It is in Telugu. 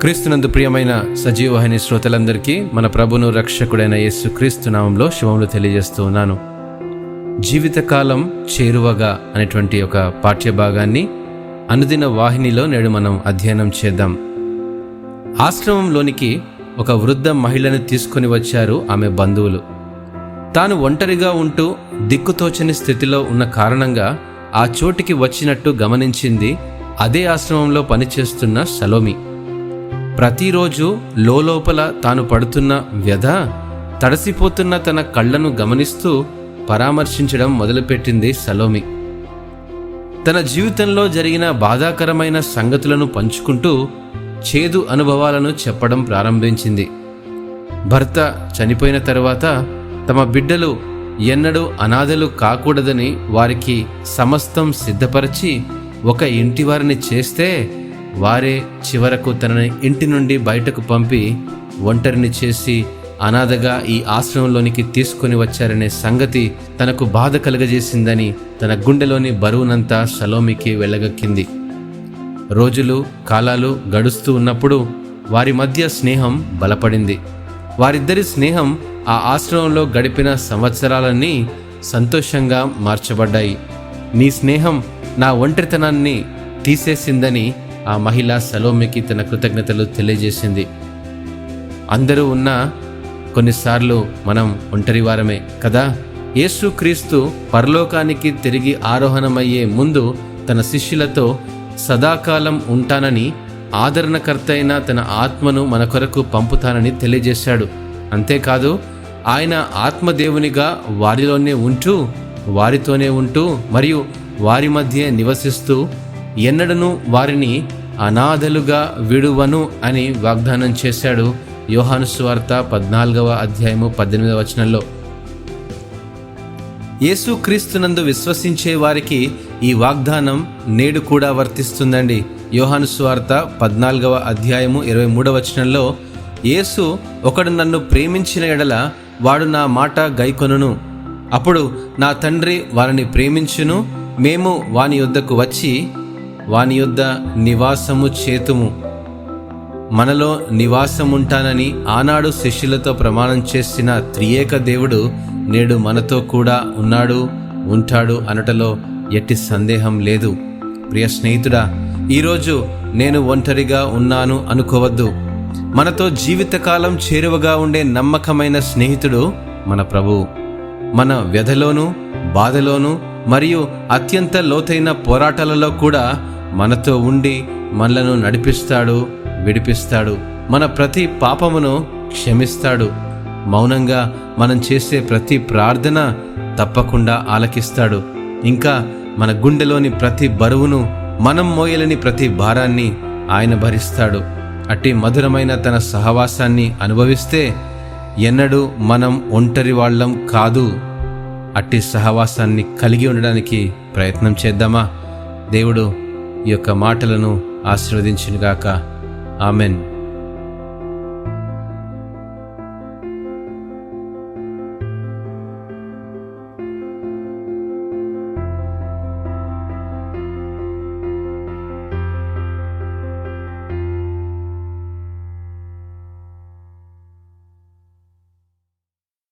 క్రీస్తునందు ప్రియమైన సజీవవాహిని శ్రోతలందరికీ మన ప్రభును రక్షకుడైన యేసు క్రీస్తు నామంలో శుభములు తెలియజేస్తూ ఉన్నాను. జీవితకాలం చేరువగా అనేటువంటి ఒక పాఠ్యభాగాన్ని అనుదిన వాహినిలో నేడు మనం అధ్యయనం చేద్దాం. ఆశ్రమంలోనికి ఒక వృద్ధ మహిళను తీసుకొని వచ్చారు ఆమె బంధువులు. తాను ఒంటరిగా ఉంటూ దిక్కుతోచని స్థితిలో ఉన్న కారణంగా ఆ చోటికి వచ్చినట్టు గమనించింది అదే ఆశ్రమంలో పనిచేస్తున్న సలోమి. ప్రతిరోజు లోపల తాను పడుతున్న వ్యధ తడసిపోతున్న తన కళ్ళను గమనిస్తూ పరామర్శించడం మొదలుపెట్టింది సలోమి. తన జీవితంలో జరిగిన బాధాకరమైన సంగతులను పంచుకుంటూ చేదు అనుభవాలను చెప్పడం ప్రారంభించింది. భర్త చనిపోయిన తర్వాత తమ బిడ్డలు ఎన్నడూ అనాథలు కాకూడదని వారికి సమస్తం సిద్ధపరిచి ఒక ఇంటివారిని చేస్తే వారే చివరకు తనని ఇంటి నుండి బయటకు పంపి ఒంటరిని చేసి అనాథగా ఈ ఆశ్రమంలోనికి తీసుకొని వచ్చారనే సంగతి తనకు బాధ కలుగజేసిందని తన గుండెలోని బరువునంతా సలోమికి వెళ్ళగక్కింది రోజులు కాలాలు గడుస్తూ ఉన్నప్పుడు వారి మధ్య స్నేహం బలపడింది. వారిద్దరి స్నేహం ఆ ఆశ్రమంలో గడిపిన సంవత్సరాలన్నీ సంతోషంగా మార్చబడ్డాయి. నీ స్నేహం నా ఒంటరితనాన్ని తీసేసిందని ఆ మహిళ సలోమికి తన కృతజ్ఞతలు తెలియజేసింది. అందరూ ఉన్నా కొన్నిసార్లు మనం ఒంటరి వారమే కదా? యేసుక్రీస్తు పరలోకానికి తిరిగి ఆరోహణమయ్యే ముందు తన శిష్యులతో సదాకాలం ఉంటానని ఆదరణకర్త అయిన తన ఆత్మను మన కొరకు పంపుతానని తెలియజేశాడు. అంతేకాదు ఆయన ఆత్మదేవునిగా వారిలోనే ఉంటూ వారితోనే ఉంటూ మరియు వారి మధ్య నివసిస్తూ ఎన్నడను వారిని అనాథలుగా విడువను అని వాగ్దానం చేశాడు యోహాను సువార్త పద్నాలుగవ అధ్యాయము పద్దెనిమిదవ వచనంలో. యేసుక్రీస్తునందు విశ్వసించే వారికి ఈ వాగ్దానం నేడు కూడా వర్తిస్తుందండి. యోహాను సువార్త పద్నాలుగవ అధ్యాయము ఇరవై మూడవ వచనంలో యేసు ఒకడు నన్ను ప్రేమించిన ఎడల వాడు నా మాట గైకొనును. అప్పుడు నా తండ్రి వారిని ప్రేమించును. మేము వాని యొద్దకు వచ్చి వాని యొద్ద నివాసము చేతుము. మనలో నివాసముంటానని ఆనాడు శిష్యులతో ప్రమాణం చేసిన త్రియేక దేవుడు నేడు మనతో కూడా ఉన్నాడు ఉంటాడు అనటలో ఎట్టి సందేహం లేదు. ప్రియ స్నేహితుడా ఈరోజు నేను ఒంటరిగా ఉన్నాను అనుకోవద్దు. మనతో జీవితకాలం చేరువగా ఉండే నమ్మకమైన స్నేహితుడు మన ప్రభువు మన వ్యధలోను బాధలోను మరియు అత్యంత లోతైన పోరాటాలలో కూడా మనతో ఉండి మనలను నడిపిస్తాడు విడిపిస్తాడు. మన ప్రతి పాపమును క్షమిస్తాడు. మౌనంగా మనం చేసే ప్రతి ప్రార్థన తప్పకుండా ఆలకిస్తాడు. ఇంకా మన గుండెలోని ప్రతి బరువును మనం మోయలేని ప్రతి భారాన్ని ఆయన భరిస్తాడు. అట్టి మధురమైన తన సహవాసాన్ని అనుభవిస్తే ఎన్నడూ మనం ఒంటరి వాళ్ళం కాదు. అట్టి సహవాసాన్ని కలిగి ఉండడానికి ప్రయత్నం చేద్దామా? దేవుడు ఈ యొక్క మాటలను ఆశీర్వదించినగాక. ఆమెన్.